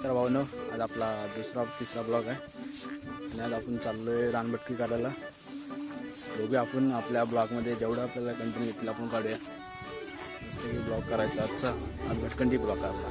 नमस्कार भाऊनो. आज आपला दुसरा तिसरा ब्लॉग आहे. आणि आज आपण चाललो आहे रानभटकी काढायला दोघे आपण आपल्या ब्लॉगमध्ये जेवढं आपल्याला कंटेंट घेतलं आपण काढूया. मस्त की ब्लॉग करायचा आजचा. आज भटकंडी ब्लॉग आपला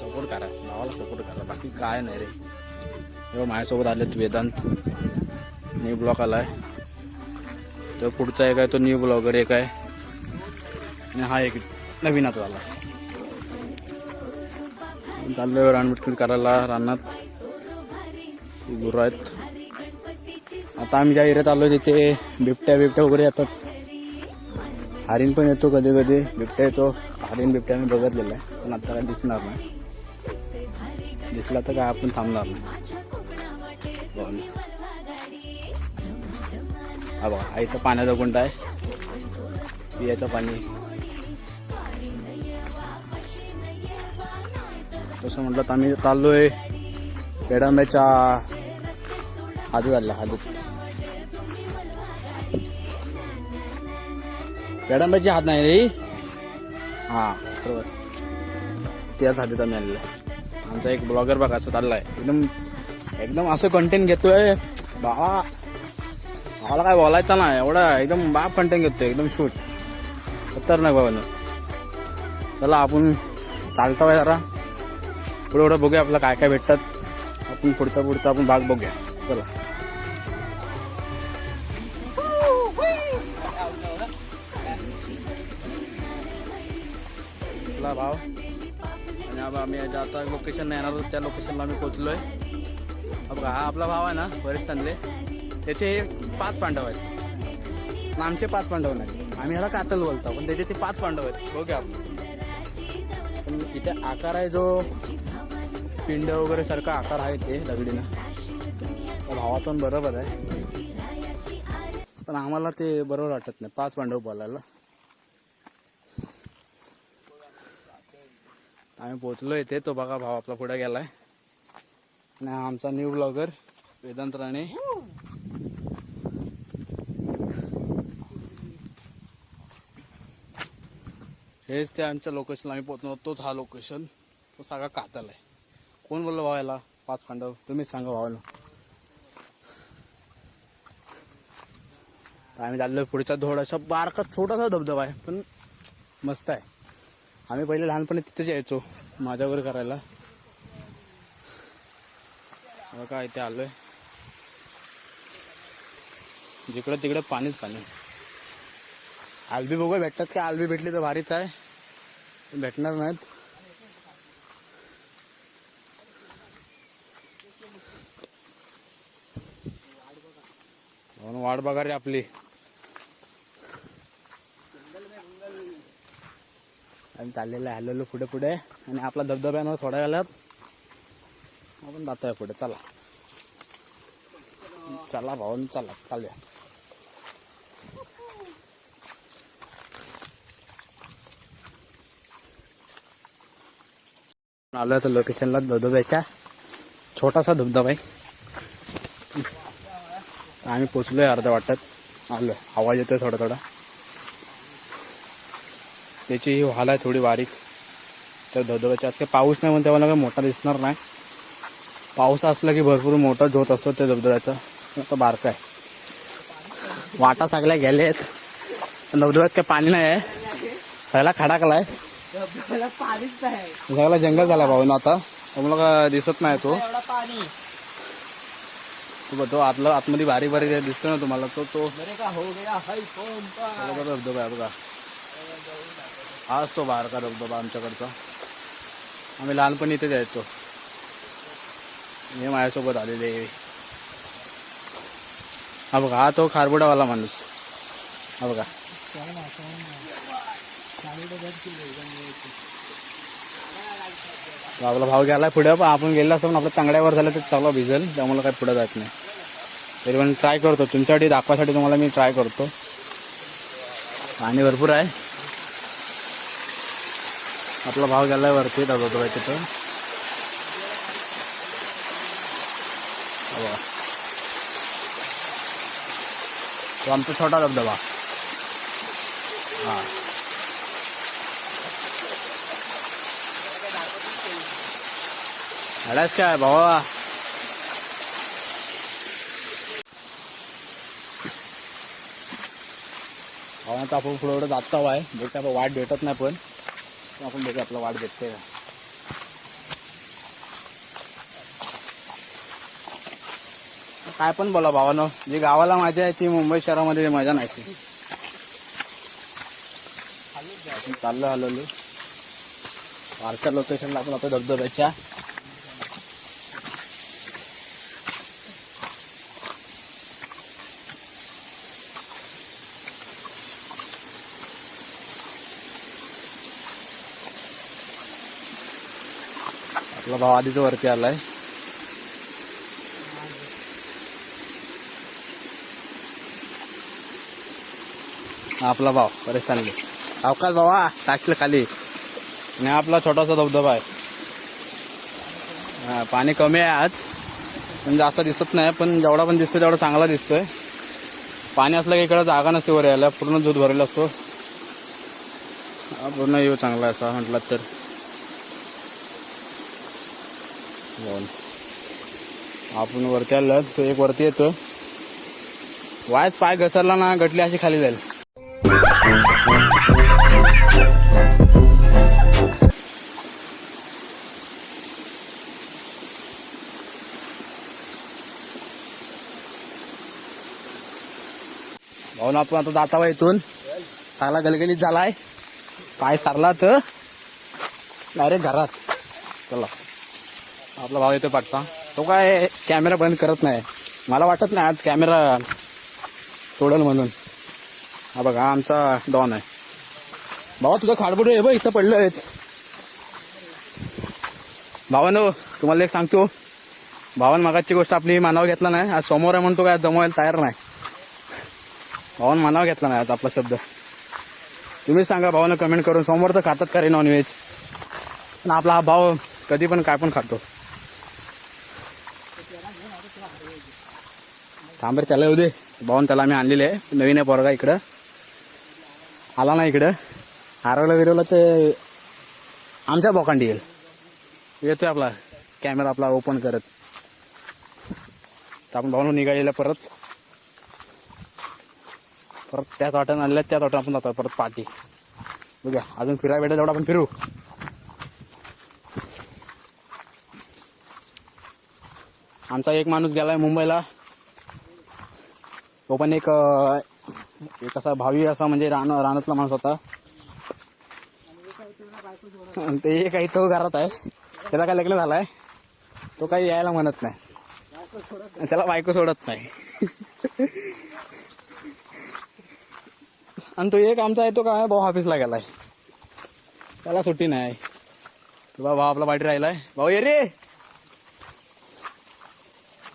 सपोर्ट करा. भावाला सपोर्ट करा. बाकी काय नाही रे. तेव्हा माझ्यासोबत आलेत वेदांत. न्यू ब्लॉग आला आहे तर पुढचा एक आहे तो न्यू ब्लॉगर एक आहे. आणि हा एक नवीन आता आला चाललोय रानबटकी करायला रानात गुरु आहेत. आता आम्ही ज्या एरियात आलो तिथे बिबट्या बिबट्या वगैरे येतात हरिण पण येतो कधी कधी बिबट्या येतो. हरिण बिबट्या आम्ही बघितलेला आहे. पण आता काय दिसणार नाही. दिसला तर काय आपण थांबणार नाही. हा बघा हा इथं पाण्याचा गुंड आहे. पियाचं पाणी. तसं म्हटलं तर आम्ही चाललोय पेडांब्याच्या हादू आला हादू पेडांब्याची हात नाही रे. हा बरोबर. त्याच हातीत आम्ही आणलं आहे. आमचा एक ब्लॉगर बघा असं चाललाय. एकदम एकदम असं कंटेंट घेतोय. बाबा भावाला काय बोलायचं ना एवढा एकदम बाप कंटेंट घेतोय. एकदम शूट खतरनाक बाबानं चला आपण चालतो जरा. पुढे एवढं बघूया आपलं काय काय भेटतात. आपण पुढचा पुढचा आपण भाग बघूया. चला. भाव. आणि आबा आम्ही आता लोकेशन येणार होतो त्या लोकेशनला आम्ही पोचलोय बघा हा आपला भाव आहे ना बरेच चांगले त्याचे हे पाच पांडव आहेत. आमचे पाच पांडव नाही आम्ही ह्याला कातल बोलतो पण त्याचे ते पाच पांडव आहेत. बघूया आपण. पण इथे आकार आहे जो पिंड वगैरे सारखा आकार आहे ते दगडीनं. भावाचं पण बरोबर आहे. पण आम्हाला ते बरोबर वाटत नाही. पाच पांडव बोलायला. आम्ही पोचलो इथे. तो बघा भाव आपला पुढे गेलाय. आणि आमचा न्यू ब्लॉगर वेदांत राणे. हेच ते आमच्या लोकेशनला आम्ही पोहोचलो तोच हा लोकेशन तो सगळा कातल आहे. कोण बोललं व्हायला पाच पांडव तुम्हीच सांगा व्हायला आम्ही चाललो पुढचा थोडासा बारका छोटासा धबधबा आहे पण मस्त आहे. आम्ही पहिले लहानपणी तिथेच यायचो माझ्या वगैरे करायला. काय इथे आलोय. जिकडं तिकडं पाणीच पाणी आलबी बघू भेटतात का? आलबी भेटली तर भारीच आहे. भेटणार नाहीत. म्हणून वाट बघा रे आपली. आम्ही चाललेलं आहे आलेलो पुढे पुढे. आणि आपला धबधब्यानं थोड्या वेळात आपण जातोय पुढे. चला. चला भाऊन चला. चालूया. आलो आता लोकेशनला धबधब्याच्या. छोटासा धबधबा आहे. आम्ही पोचलोय अर्ध्या वाटत आलो. आवाज येतोय थोडा थोडा. त्याची ही वाल आहे थोडी बारीक. तर धबधब्याची आज काही पाऊस नाही म्हणून तेव्हा काही मोठा दिसणार नाही. पाऊस असला की भरपूर मोठा झोत असतो त्या धबधब्याचा. आता बारका आहे. वाटा सगळ्या गेलेत. पण धबधब्यात काही पाणी नाही आहे. सगळा खडाकलाय. पाणीच नाही. सगळा जंगल झाला भाऊ आता. तुम्हाला का दिसत नाही तो. तो तो आतला आतमध्ये बारीक बारीक दिसतो ना तुम्हाला. तो तो का हो गया? बघा धबधबा आहे बघा. हाच तो बारका धबधबा आमच्याकडचा? आम्ही लहानपणी इथे जायचो. हे माझ्यासोबत आलेले हा बघा हा तो खारबुडावाला माणूस. हा बघा. आपला भाव गेला पुढे पण आपण गेला असतो पण आपलं चांगल्यावर झालं तर चांगला भिजेल त्यामुळे काही पुढे जात नाही. तरी पण ट्राय करतो. तुमच्यासाठी दाखवासाठी तुम्हाला मी ट्राय करतो. पाणी भरपूर आहे. आपला भाव गेलाय वरती धबधबा तिथं. तो आमचा छोटा धबधबा. हां. आलास काय भावा भावा आता आपण पुढे एवढं जात आहे. बघ आपण वाट भेटत नाही पण. आपण बघू आपला वाट भेटते का काय पण बोला भावानो. जी गावाला मजा आहे ती मुंबई शहरामध्ये मजा नाही चाललो हलवलो वारच्या लोकेशनला आपण आपल्या धबधब्याच्या. आपला भाव आधीच वरती आलाय. आपला भाव परेशानले अवकाश भावा टाकलं खाली. आणि आपला छोटासा धबधबा आहे. हा, पाणी कमी आहे आज. म्हणजे असं दिसत नाही पण जेवढा पण दिसतोय तेवढा चांगला दिसतोय. पाणी असलं की इकडं जागा नसते वर यायला पूर्ण दूध भरलेला असतो. पूर्ण येऊ चांगला असा म्हटलं तर बोल. आपण वरती आलं तो एक वरती येतो वायच पाय घसरला ना गटली अशी खाली जाईल. भाऊ ना आपण आता जाता इथून. चांगला गलगलीत झालाय. पाय सारला तर. डायरेक्ट घरात. चला. आपला भाऊ येतो पाठचा. तो काय कॅमेरा बंद करत नाही. मला वाटत नाही आज कॅमेरा सोडल म्हणून. हा बघा हा आमचा डॉन आहे. भावा तुझं खाडबुड आहे बघ इथं पडलं आहेत. भावानो तुम्हाला एक सांगतो. भावान मागाची गोष्ट आपली मानाव घेतला नाही. आज समोर आहे म्हणतो काय जमवायला तयार नाही. भावान मानाव घेतला नाही आज आपला शब्द. तुम्ही सांगा भावानं कमेंट करून. समोर तर खातात का रे नॉनव्हेज पण आपला हा भाव कधी पण काय पण खातो. थांबर त्याला येऊ दे. भाऊन त्याला आम्ही आणलेले आहे. नवीन आहे पोरगा इकडं. आला ना इकडं. हरवलं विरवला ते आमच्या बोकांडी येईल. येतोय आपला. कॅमेरा आपला ओपन करत. तर आपण भाऊन निघालेला परत. परत त्याच वाट्यानं आलेल्या त्याच वाट्यानं आपण जातो परत पाठी बघा अजून फिरायला भेटेल तेवढं आपण फिरू. आमचा एक माणूस गेलाय मुंबईला. तो पण एक एक असा भावी असा म्हणजे रान रानातला माणूस होता. आणि ते एक आहे तो घरात आहे. त्याचा काय लग्न झालाय? तो काही यायला म्हणत नाही. त्याला बायको सोडत नाही. आणि तो एक आमचा आहे तो काय भाऊ ऑफिसला गेलाय. त्याला सुट्टी नाही. तो भाऊ आपला पाठी राहिलाय. भाऊ ये रे!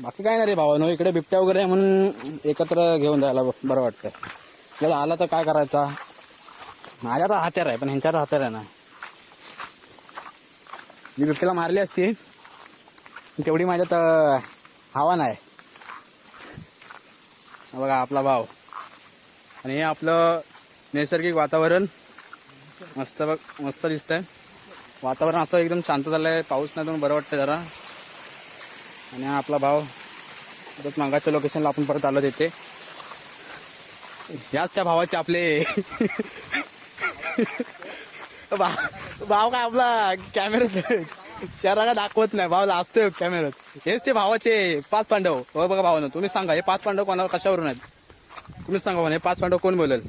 बाकी काय नाही रे भावानो इकडे बिबट्या वगैरे म्हणून एकत्र घेऊन जायला बरं वाटतंय. जर आला तर काय करायचा? माझ्या तर हात्यार आहे पण ह्यांच्या तर हात्यार आहे ना. मी बिबट्याला मारली असती. तेवढी माझ्यात हवा नाही. बघा आपला भाव. आणि हे आपलं नैसर्गिक वातावरण. मस्त बघ मस्त दिसतंय. वातावरण असं एकदम शांत झालंय पाऊस नाही तर बरं वाटतंय जरा. आणि हा आपला भाव परत मागाच्या लोकेशनला आपण परत आलो तिथे. याच त्या भावाचे आपले भाव काय आपला कॅमेऱ्यात चेहरा का दाखवत नाही. भाव लाजतोय कॅमेऱ्यात हेच ते भावाचे पाच पांडव. हो बघा भावानं तुम्ही सांगा हे पाच पांडव कोणाला कशावरून आहेत? तुम्हीच सांगा भाऊ, हे पाच पांडव कोण बोलेल?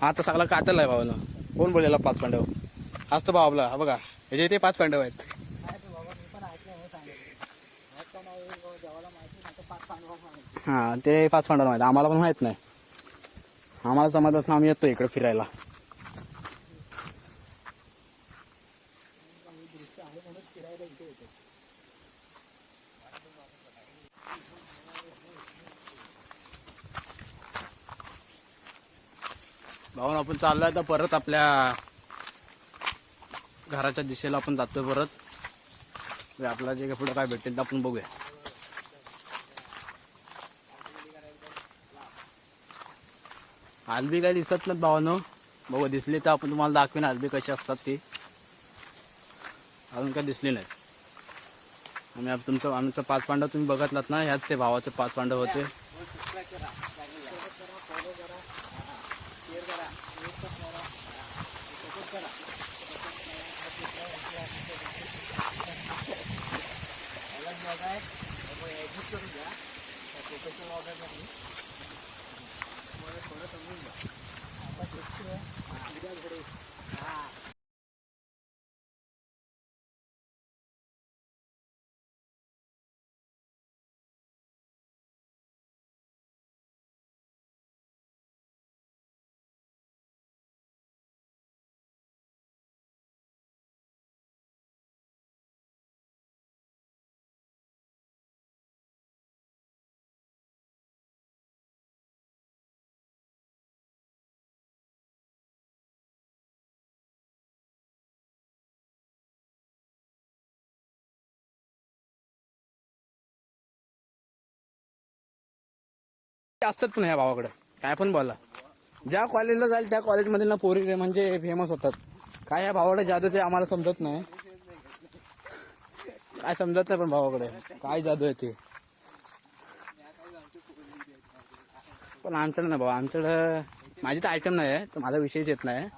हा तर सगळा कातल आहे भावानं. कोण बोलेला पाच पांडव? हाच तर भाव आपला बघा. बघा जे ते पाच पांडव आहेत. हा ते पाच पांडव माहिती. आम्हाला पण माहीत नाही. आम्हाला समजत ना आम्ही येतो इकडे फिरायला. भाऊन आपण चाललोय तर परत आपल्या घराच्या दिशेला आपण जातोय परत. आपल्याला जे पुढे काय भेटेल ते आपण बघूया. आलबी काही दिसत नाहीत भावानो. बघू दिसली तर आपण तुम्हाला दाखवेन आलबी कशी असतात ती. अजून काय दिसली नाही. आम्ही तुमचं आमचं पाच पांडव तुम्ही बघतलात ना ह्याच ते भावाचे पाच पांडव होते. કરવામાં વગર નથી મને થોડો સમજી ગયો આપણે હા असतात पण ह्या भावाकडे? काय पण बोला. ज्या कॉलेजला जाईल त्या कॉलेजमध्ये ना पोरी म्हणजे फेमस होतात. काय ह्या भावाकडे जादू ते आम्हाला समजत नाही. काय समजत नाही पण भावाकडे. काय जादू आहे ते? पण आमच्याकडे नाही भाऊ आमच्याकडं माझी तर आयटम नाही आहे तर माझा विषयच येत नाही.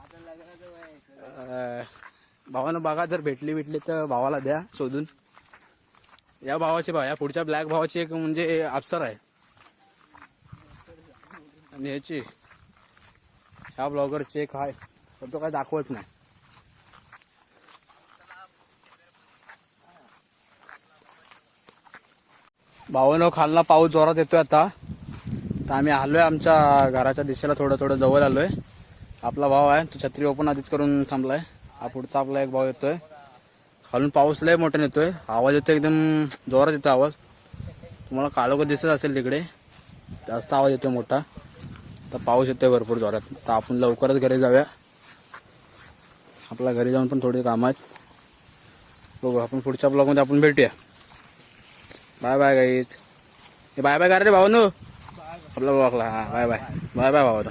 भावानं बघा जर भेटली भेटली तर भावाला द्या शोधून. या भावाची भाव या पुढच्या ब्लॅक भावाची एक म्हणजे अप्सर आहे. आणि ह्याची ह्या ब्लॉगर चेक आहे पण तो काय दाखवत नाही. भावानं खालना पाऊस जोरात येतोय आता. तर आम्ही आलोय आमच्या घराच्या दिशेला थोडं थोडं जवळ आलोय. आपला भाव आहे तो छत्री ओपन आधीच करून थांबलाय. हा पुढचा आपला एक भाव येतोय. खालून पाऊस लय मोठ्याने येतोय. आवाज येतोय एकदम जोरात येतोय आवाज. तुम्हाला काळोख दिसत असेल तिकडे जास्त आवाज येतोय मोठा. तर पाऊस येतोय भरपूर जोरात. तर आपण लवकरच घरी जाऊया. आपल्या घरी जाऊन पण थोडी कामं आहेत. बघू आपण पुढच्या ब्लॉगमध्ये आपण भेटूया. बाय बाय गाईच बाय बाय करा रे भाऊ नो आपला ब्लॉगला हा बाय बाय बाय बाय भाऊ